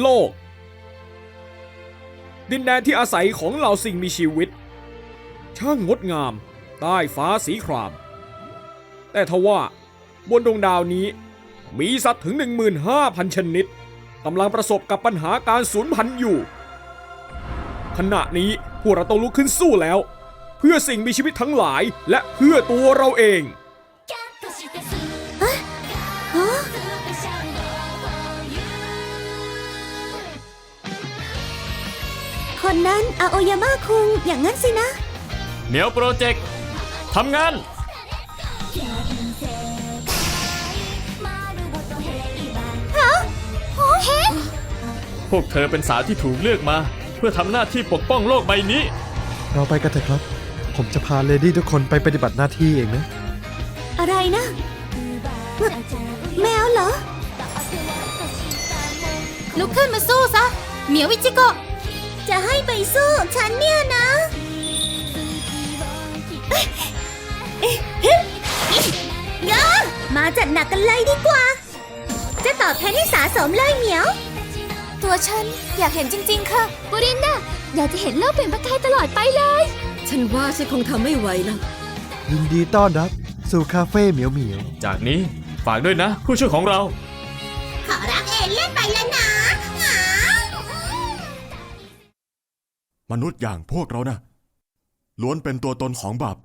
โลก ดินแดนที่อาศัยของเหล่าสิ่งมีชีวิต ช่างงดงาม ใต้ฟ้าสีคราม แต่ทว่าบนดวงดาวนี้มีสัตว์ถึง 15,000 ชนิดกำลังประสบกับปัญหาการสูญพันธุ์อยู่ ขณะนี้พวกเราต้องลุกขึ้นสู้แล้ว เพื่อสิ่งมีชีวิตทั้งหลายและเพื่อตัวเราเอง คนนั้นอาโอยาม่าคุงอย่างนั้นสินะ เหมียวโปรเจกต์ทำงานพวกเธอเป็นสาวที่ถูกเลือกมา เพื่อทำหน้าที่ปกป้องโลกใบนี้ เราไปกันเถอะครับ ผมจะพาเลดี้ทุกคนไปปฏิบัติหน้าที่เองนะ อะไรนะแมแมวเหรอ ลุกขึ้นมาสู้ซะ เหมียววิจิโกะ จะให้ไปสู้ฉันเนี่ยนะยอมาจัดหนักกันเลยดีกว่า จะตอบแทนให้สาสมเลยเหมียว ตัวฉันอยากเห็นจริง ๆ ค่ะบุรินดาอยากจะเห็นโลกเปลี่ยนประกายตลอดไปเลย ฉันว่าฉันคงทำไม่ไหวแล้วยินดีต้อนรับสู่คาเฟ่เหมียวเหมียว จากนี้ฝากด้วยนะ ผู้ช่วยของเรา ขอรับเอเลี่ยนไปแล้วนะ มนุษย์อย่างพวกเรานะล้วนเป็นตัวตนของบาป